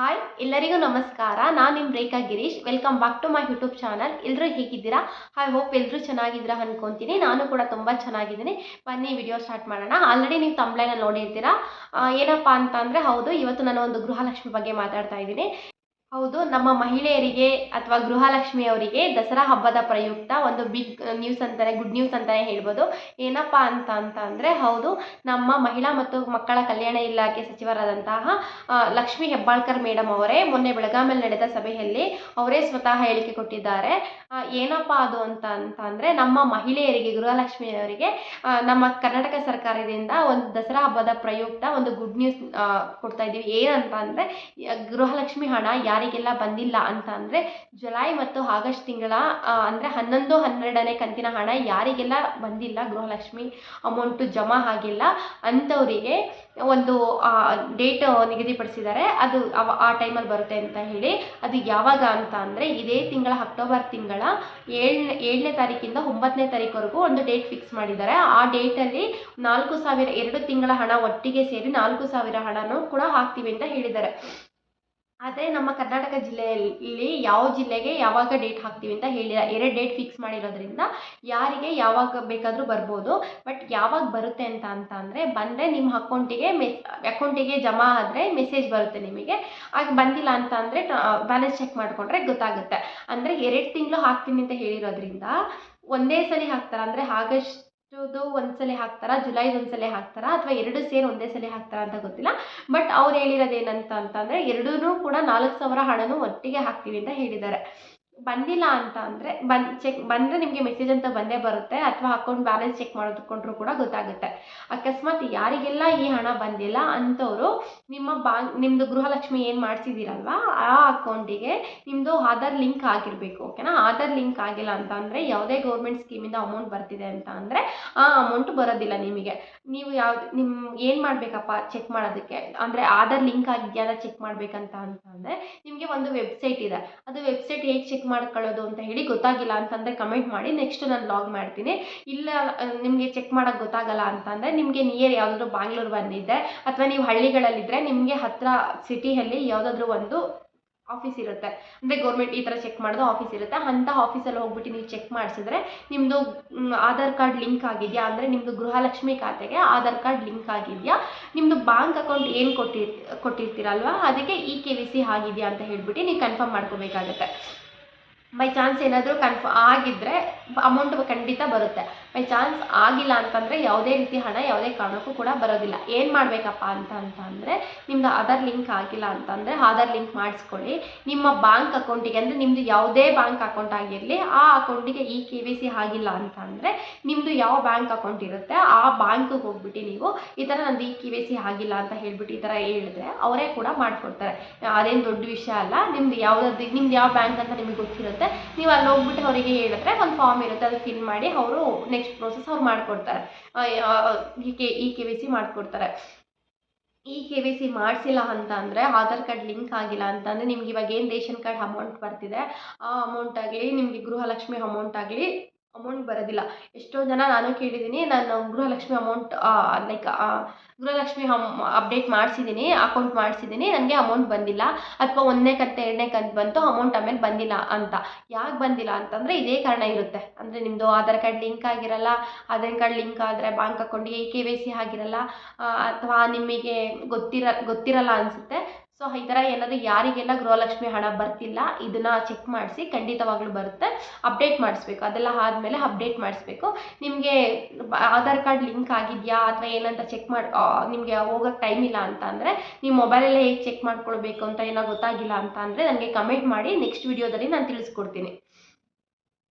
Hi ಎಲ್ಲರಿಗೂ ನಮಸ್ಕಾರ. ನಾನು ನಿಮ್ಮ Rekha Girish. Welcome back to my YouTube channel ಎಲ್ಲರೂ ಹೇಗಿದ್ದೀರಾ? ಐ ಹೋಪ್ ಎಲ್ಲರೂ ಚೆನ್ನಾಗಿದ್ದೀರಾ ಅನ್ಕೊತೀನಿ. ನಾನು ಕೂಡ ತುಂಬ ಚೆನ್ನಾಗಿದ್ದೀನಿ. ಬನ್ನಿ ವಿಡಿಯೋ ಸ್ಟಾರ್ಟ್ ಮಾಡೋಣ. ಆಲ್ರೆಡಿ ನೀವು ತಂಬ್ಲೈನಲ್ಲಿ ನೋಡಿರ್ತೀರಾ? ಏನಪ್ಪಾ ಅಂತ ಹೌದು, ಇವತ್ತು ನಾನು ಒಂದು ಗೃಹಲಕ್ಷ್ಮಿ ಬಗ್ಗೆ ಮಾತಾಡ್ತಾ ಇದ್ದೀನಿ. ಹೌದು, ನಮ್ಮ ಮಹಿಳೆಯರಿಗೆ ಅಥವಾ ಗೃಹಲಕ್ಷ್ಮಿ ಅವರಿಗೆ ದಸರಾ ಹಬ್ಬದ ಪ್ರಯುಕ್ತ ಒಂದು ಬಿಗ್ ನ್ಯೂಸ್ ಅಂತಾನೆ ಗುಡ್ ನ್ಯೂಸ್ ಅಂತಾನೆ ಹೇಳ್ಬೋದು. ಏನಪ್ಪ ಅಂತ ಅಂತ ಅಂದರೆ ಹೌದು, ನಮ್ಮ ಮಹಿಳಾ ಮತ್ತು ಮಕ್ಕಳ ಕಲ್ಯಾಣ ಇಲಾಖೆ ಸಚಿವರಾದಂತಹ ಲಕ್ಷ್ಮಿ ಹೆಬ್ಬಾಳ್ಕರ್ ಮೇಡಮ್ ಅವರೇ ಮೊನ್ನೆ ಬೆಳಗಾವಿಯಲ್ಲಿ ನಡೆದ ಸಭೆಯಲ್ಲಿ ಅವರೇ ಸ್ವತಃ ಹೇಳಿಕೆ ಕೊಟ್ಟಿದ್ದಾರೆ. ಏನಪ್ಪ ಅದು ಅಂತ ಅಂತ ಅಂದರೆ ನಮ್ಮ ಮಹಿಳೆಯರಿಗೆ ಗೃಹಲಕ್ಷ್ಮಿ ಅವರಿಗೆ ನಮ್ಮ ಕರ್ನಾಟಕ ಸರ್ಕಾರದಿಂದ ಒಂದು ದಸರಾ ಹಬ್ಬದ ಪ್ರಯುಕ್ತ ಒಂದು ಗುಡ್ ನ್ಯೂಸ್ ಕೊಡ್ತಾ ಇದ್ದೀವಿ. ಏನಂತ ಅಂದರೆ, ಗೃಹಲಕ್ಷ್ಮಿ ಹಣ ಯಾರಿಗೆಲ್ಲ ಬಂದಿಲ್ಲ ಅಂತ ಅಂದರೆ ಜುಲೈ ಮತ್ತು ಆಗಸ್ಟ್ ತಿಂಗಳ ಅಂದರೆ ಹನ್ನೊಂದು, ಹನ್ನೆರಡನೇ ಕಂತಿನ ಹಣ ಯಾರಿಗೆಲ್ಲ ಬಂದಿಲ್ಲ, ಗೃಹಲಕ್ಷ್ಮಿ ಅಮೌಂಟು ಜಮಾ ಆಗಿಲ್ಲ, ಅಂಥವರಿಗೆ ಒಂದು ಡೇಟ್ ನಿಗದಿಪಡಿಸಿದ್ದಾರೆ. ಅದು ಆ ಟೈಮಲ್ಲಿ ಬರುತ್ತೆ ಅಂತ ಹೇಳಿ ಅದು ಯಾವಾಗ ಅಂತ ಅಂದರೆ ಇದೇ ತಿಂಗಳ ಅಕ್ಟೋಬರ್ ತಿಂಗಳ ಏಳನೇ ಏಳನೇ ತಾರೀಕಿಂದ ಒಂಬತ್ತನೇ ತಾರೀಕುವರೆಗೂ ಒಂದು ಡೇಟ್ ಫಿಕ್ಸ್ ಮಾಡಿದ್ದಾರೆ. ಆ ಡೇಟಲ್ಲಿ ನಾಲ್ಕು ಸಾವಿರ, ಎರಡು ತಿಂಗಳ ಹಣ ಒಟ್ಟಿಗೆ ಸೇರಿ ನಾಲ್ಕು ಸಾವಿರ ಹಣನೂ ಕೂಡ ಹಾಕ್ತೀವಿ ಅಂತ ಹೇಳಿದ್ದಾರೆ. ಆದರೆ ನಮ್ಮ ಕರ್ನಾಟಕ ಜಿಲ್ಲೆಯಲ್ಲಿ ಯಾವ ಜಿಲ್ಲೆಗೆ ಯಾವಾಗ ಡೇಟ್ ಹಾಕ್ತೀವಿ ಅಂತ ಹೇಳಿಲ್ಲ ಎರಡು ಡೇಟ್ ಫಿಕ್ಸ್ ಮಾಡಿರೋದ್ರಿಂದ ಯಾರಿಗೆ ಯಾವಾಗ ಬೇಕಾದರೂ ಬರ್ಬೋದು. ಬಟ್ ಯಾವಾಗ ಬರುತ್ತೆ ಅಂತ ಅಂತ ಅಂದರೆ ಬಂದರೆ ನಿಮ್ಮ ಅಕೌಂಟಿಗೆ ಮೆ ಅಕೌಂಟಿಗೆ ಜಮಾ ಆದರೆ ಮೆಸೇಜ್ ಬರುತ್ತೆ ನಿಮಗೆ. ಆಗ ಬಂದಿಲ್ಲ ಅಂತ ಅಂದರೆ ಬ್ಯಾಲೆನ್ಸ್ ಚೆಕ್ ಮಾಡಿಕೊಂಡ್ರೆ ಗೊತ್ತಾಗುತ್ತೆ. ಅಂದರೆ ಎರಡು ತಿಂಗಳು ಹಾಕ್ತೀನಿ ಅಂತ ಹೇಳಿರೋದ್ರಿಂದ ಒಂದೇ ಸಲ ಹಾಕ್ತಾರೆ ಅಂದರೆ ಆಗಸ್ಟ್ದು ಒಂದ್ಸಲ ಹಾಕ್ತಾರಾ ಜುಲೈದು ಒಂದ್ಸಲ ಹಾಕ್ತಾರಾ, ಅಥವಾ ಎರಡು ಸೇರಿ ಒಂದೇ ಸಲ ಹಾಕ್ತಾರಾ ಅಂತ ಗೊತ್ತಿಲ್ಲ. ಬಟ್ ಅವ್ರು ಹೇಳಿರೋದು ಏನಂತ ಅಂತಂದರೆ ಎರಡೂ ಕೂಡ ನಾಲ್ಕು ಸಾವಿರ ಹಣನೂ ಒಟ್ಟಿಗೆ ಹಾಕ್ತೀವಿ ಅಂತ ಹೇಳಿದ್ದಾರೆ. ಬಂದಿಲ್ಲ ಅಂತ ಅಂದರೆ ಬಂದ್ ಚೆಕ್ ಬಂದರೆ ನಿಮಗೆ ಮೆಸೇಜ್ ಅಂತ ಬಂದೇ ಬರುತ್ತೆ ಅಥವಾ ಅಕೌಂಟ್ ಬ್ಯಾಲೆನ್ಸ್ ಚೆಕ್ ಮಾಡೋದಕ್ಕೊಂಡ್ರೂ ಕೂಡ ಗೊತ್ತಾಗುತ್ತೆ. ಅಕಸ್ಮಾತ್ ಯಾರಿಗೆಲ್ಲ ಈ ಹಣ ಬಂದಿಲ್ಲ ಅಂಥವ್ರು ನಿಮ್ಮ ಬ್ಯಾಂಕ್ ನಿಮ್ಮದು ಗೃಹಲಕ್ಷ್ಮಿ ಏನು ಮಾಡಿಸಿದ್ದೀರಲ್ವ ಆ ಅಕೌಂಟಿಗೆ ನಿಮ್ಮದು ಆಧಾರ್ ಲಿಂಕ್ ಆಗಿರಬೇಕು ಓಕೆನಾ ಆಧಾರ್ ಲಿಂಕ್ ಆಗಿಲ್ಲ ಅಂತ ಅಂದರೆ ಯಾವುದೇ ಗೌರ್ಮೆಂಟ್ ಸ್ಕೀಮಿಂದ ಅಮೌಂಟ್ ಬರ್ತಿದೆ ಅಂತ ಅಂದರೆ ಆ ಅಮೌಂಟ್ ಬರೋದಿಲ್ಲ ನಿಮಗೆ. ನೀವು ಯಾವ್ದು ನಿಮ್ಮ ಏನು ಮಾಡಬೇಕಪ್ಪ ಚೆಕ್ ಮಾಡೋದಕ್ಕೆ? ಅಂದರೆ ಆಧಾರ್ ಲಿಂಕ್ ಆಗಿದೆಯಾ ಚೆಕ್ ಮಾಡಬೇಕಂತ ಅಂತ ಅಂದರೆ ನಿಮಗೆ ಒಂದು ವೆಬ್ಸೈಟ್ ಇದೆ. ಅದು ವೆಬ್ಸೈಟ್ ಹೇಗೆ ಚೆಕ್ ಮಾಡ್ಕೊಳ್ಳೋದು ಅಂತ ಹೇಳಿ ಗೊತ್ತಾಗಿಲ್ಲ ಅಂತಂದರೆ ಕಮೆಂಟ್ ಮಾಡಿ ನೆಕ್ಸ್ಟ್ ನಾನು ಲಾಗ್ ಮಾಡ್ತೀನಿ. ಇಲ್ಲ, ನಿಮಗೆ ಚೆಕ್ ಮಾಡೋಕ್ಕೆ ಗೊತ್ತಾಗಲ್ಲ ಅಂತಂದರೆ ನಿಮಗೆ ನಿಯರ್ ಯಾವುದಾದ್ರೂ ಬ್ಯಾಂಗ್ಳೂರು ಬಂದಿದ್ದೆ ಅಥವಾ ನೀವು ಹಳ್ಳಿಗಳಲ್ಲಿದ್ದರೆ ನಿಮಗೆ ಹತ್ತಿರ ಸಿಟಿಯಲ್ಲಿ ಯಾವುದಾದ್ರೂ ಒಂದು ಆಫೀಸ್ ಇರುತ್ತೆ. ಅಂದರೆ ಗೌರ್ಮೆಂಟ್ ಈ ಥರ ಚೆಕ್ ಮಾಡೋದು ಆಫೀಸ್ ಇರುತ್ತೆ. ಅಂಥ ಆಫೀಸಲ್ಲಿ ಹೋಗ್ಬಿಟ್ಟು ನೀವು ಚೆಕ್ ಮಾಡಿಸಿದ್ರೆ ನಿಮ್ಮದು ಆಧಾರ್ ಕಾರ್ಡ್ ಲಿಂಕ್ ಆಗಿದೆಯಾ ಅಂದರೆ ನಿಮ್ಮದು ಗೃಹಲಕ್ಷ್ಮಿ ಖಾತೆಗೆ ಆಧಾರ್ ಕಾರ್ಡ್ ಲಿಂಕ್ ಆಗಿದೆಯಾ? ನಿಮ್ಮದು ಬ್ಯಾಂಕ್ ಅಕೌಂಟ್ ಏನು ಕೊಟ್ಟಿರ್, ಕೊಟ್ಟಿರ್ತೀರಲ್ವ? ಅದಕ್ಕೆ ಇ ಕೆ ವಿ ಸಿ ಆಗಿದೆಯಾ ಅಂತ ಹೇಳ್ಬಿಟ್ಟು ನೀವು ಕನ್ಫರ್ಮ್ ಮಾಡ್ಕೋಬೇಕಾಗತ್ತೆ. ಬೈ ಚಾನ್ಸ್ ಏನಾದರೂ ಕನ್ಫ ಆಗಿದ್ದರೆ ಅಮೌಂಟ್ ಖಂಡಿತ ಬರುತ್ತೆ. ಬೈ ಚಾನ್ಸ್ ಆಗಿಲ್ಲ ಅಂತಂದರೆ ಯಾವುದೇ ರೀತಿ ಹಣ ಯಾವುದೇ ಕಾರಣಕ್ಕೂ ಕೂಡ ಬರೋದಿಲ್ಲ. ಏನು ಮಾಡಬೇಕಪ್ಪ ಅಂತ ಅಂತಂದರೆ ನಿಮ್ಮದು ಆಧಾರ್ ಲಿಂಕ್ ಆಗಿಲ್ಲ ಅಂತಂದರೆ ಆಧಾರ್ ಲಿಂಕ್ ಮಾಡಿಸ್ಕೊಳ್ಳಿ. ನಿಮ್ಮ ಬ್ಯಾಂಕ್ ಅಕೌಂಟಿಗೆ ಅಂದರೆ ನಿಮ್ಮದು ಯಾವುದೇ ಬ್ಯಾಂಕ್ ಅಕೌಂಟ್ ಆಗಿರಲಿ, ಆ ಅಕೌಂಟಿಗೆ ಈ ಕೆ ವಿ ಸಿ ಆಗಿಲ್ಲ ಅಂತಂದರೆ ನಿಮ್ಮದು ಯಾವ ಬ್ಯಾಂಕ್ ಅಕೌಂಟ್ ಇರುತ್ತೆ, ಆ ಬ್ಯಾಂಕಿಗೆ ಹೋಗ್ಬಿಟ್ಟು ನೀವು ಈ ಥರ ನಂದು ಈ ಕೆ ವಿ ಸಿ ಆಗಿಲ್ಲ ಅಂತ ಹೇಳ್ಬಿಟ್ಟು ಈ ಥರ ಹೇಳಿದ್ರೆ ಅವರೇ ಕೂಡ ಮಾಡಿಕೊಡ್ತಾರೆ. ಅದೇನು ದೊಡ್ಡ ವಿಷಯ ಅಲ್ಲ, ನಿಮ್ದು ಯಾವುದಾದ್ರು ನಿಮ್ದು ಯಾವ ಬ್ಯಾಂಕ್ ಅಂತ ನಿಮಗೆ ಗೊತ್ತಿರುತ್ತೆ. ನೀವು ಅಲ್ಲಿ ಹೋಗ್ಬಿಟ್ಟು ಅವರಿಗೆ ಹೇಳಿದ್ರೆ ಒಂದು ಫಾರ್ಮ್ ಇರುತ್ತೆ, ಅದು ಫಿಲ್ ಮಾಡಿ ಅವರು ನೆಕ್ಸ್ಟ್ ಪ್ರೋಸೆಸ್ ಅವ್ರು ಮಾಡಿಕೊಡ್ತಾರೆ. ಈ ಕೆ ಕೆ ವಿ ಸಿ ಮಾಡಿಕೊಡ್ತಾರೆ. ಈ ಕೆ ವಿ ಸಿ ಮಾಡಿಸಿಲ್ಲ ಅಂತ ಅಂದರೆ ಆಧಾರ್ ಕಾರ್ಡ್ ಲಿಂಕ್ ಆಗಿಲ್ಲ ಅಂತಂದರೆ ನಿಮ್ಗೆ ಇವಾಗ ಏನು ರೇಷನ್ ಕಾರ್ಡ್ ಅಮೌಂಟ್ ಬರ್ತಿದೆ, ಆ ಅಮೌಂಟ್ ಆಗಲಿ, ನಿಮಗೆ ಗೃಹಲಕ್ಷ್ಮಿ ಅಮೌಂಟ್ ಆಗಲಿ ಅಮೌಂಟ್ ಬರೋದಿಲ್ಲ. ಎಷ್ಟೋ ಜನ ನಾನು ಕೇಳಿದ್ದೀನಿ, ನಾನು Gruhalakshmi amount like Gruhalakshmi hmm update ಮಾಡಿಸಿದ್ದೀನಿ account ಮಾಡಿಸಿದ್ದೀನಿ ನನಗೆ ಅಮೌಂಟ್ ಬಂದಿಲ್ಲ. ಅಥವಾ ಒಂದನೇ ಕಂತೆ, ಎರಡನೇ ಕಂತು ಬಂತು ಅಮೌಂಟ್ ಆಮೇಲೆ ಬಂದಿಲ್ಲ ಅಂತ. ಯಾಕೆ ಬಂದಿಲ್ಲ ಅಂತಂದರೆ ಇದೇ ಕಾರಣ ಇರುತ್ತೆ. ಅಂದರೆ ನಿಮ್ಮದು ಆಧಾರ್ ಕಾರ್ಡ್ ಲಿಂಕ್ ಆಗಿರಲ್ಲ, ಆಧಾರ್ ಕಾರ್ಡ್ ಲಿಂಕ್ ಆದರೆ ಬ್ಯಾಂಕ್ ಅಕೌಂಟಿಗೆ ಕೆ ವೈ ಸಿ ಆಗಿರಲ್ಲ ಅಥವಾ ನಿಮಗೆ ಗೊತ್ತಿರ, ಗೊತ್ತಿರಲ್ಲ ಅನಿಸುತ್ತೆ. ಸೊ ಈ ಥರ ಏನಾದರೂ ಯಾರಿಗೆಲ್ಲ ಗೃಹಲಕ್ಷ್ಮಿ ಹಣ ಬರ್ತಿಲ್ಲ, ಇದನ್ನು ಚೆಕ್ ಮಾಡಿಸಿ ಖಂಡಿತವಾಗ್ಲೂ ಬರುತ್ತೆ. ಅಪ್ಡೇಟ್ ಮಾಡಿಸ್ಬೇಕು. ಅದೆಲ್ಲ ಆದಮೇಲೆ ಅಪ್ಡೇಟ್ ಮಾಡಿಸ್ಬೇಕು. ನಿಮಗೆ ಆಧಾರ್ ಕಾರ್ಡ್ ಲಿಂಕ್ ಆಗಿದೆಯಾ ಅಥವಾ ಏನಂತ ಚೆಕ್ ಮಾಡಿ ನಿಮಗೆ ಹೋಗೋಕ್ಕೆ ಟೈಮ್ ಇಲ್ಲ ಅಂತ ಅಂದರೆ ಮೊಬೈಲ್ ಮೊಬೈಲಲ್ಲೇ ಹೇಗೆ ಚೆಕ್ ಮಾಡ್ಕೊಳ್ಬೇಕು ಅಂತ ಏನೋ ಗೊತ್ತಾಗಿಲ್ಲ ಅಂತ ಅಂದರೆ ನನಗೆ ಕಮೆಂಟ್ ಮಾಡಿ ನೆಕ್ಸ್ಟ್ ವಿಡಿಯೋದಲ್ಲಿ ನಾನು ತಿಳಿಸ್ಕೊಡ್ತೀನಿ.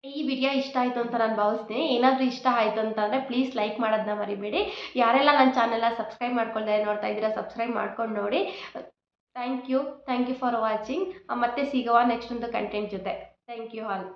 ಈ ವಿಡಿಯೋ ಇಷ್ಟ ಆಯಿತು ಅಂತ ನಾನು ಭಾವಿಸ್ತೀನಿ. ಏನಾದರೂ ಇಷ್ಟ ಆಯಿತು ಅಂತಂದರೆ ಪ್ಲೀಸ್ ಲೈಕ್ ಮಾಡೋದನ್ನ ಮರಿಬೇಡಿ. ಯಾರೆಲ್ಲ ನನ್ನ ಚಾನೆಲ್ನ ಸಬ್ಸ್ಕ್ರೈಬ್ ಮಾಡ್ಕೊಳ್ದೆ ನೋಡ್ತಾ ಇದ್ದೀರಾ ಸಬ್ಸ್ಕ್ರೈಬ್ ಮಾಡ್ಕೊಂಡು ನೋಡಿ. Thank you thank you for watching ಮತ್ತೆ ಸಿಗುವ ನೆಕ್ಸ್ಟ್ ಒಂದು ಕಂಟೆಂಟ್ ಜೊತೆ. Thank you all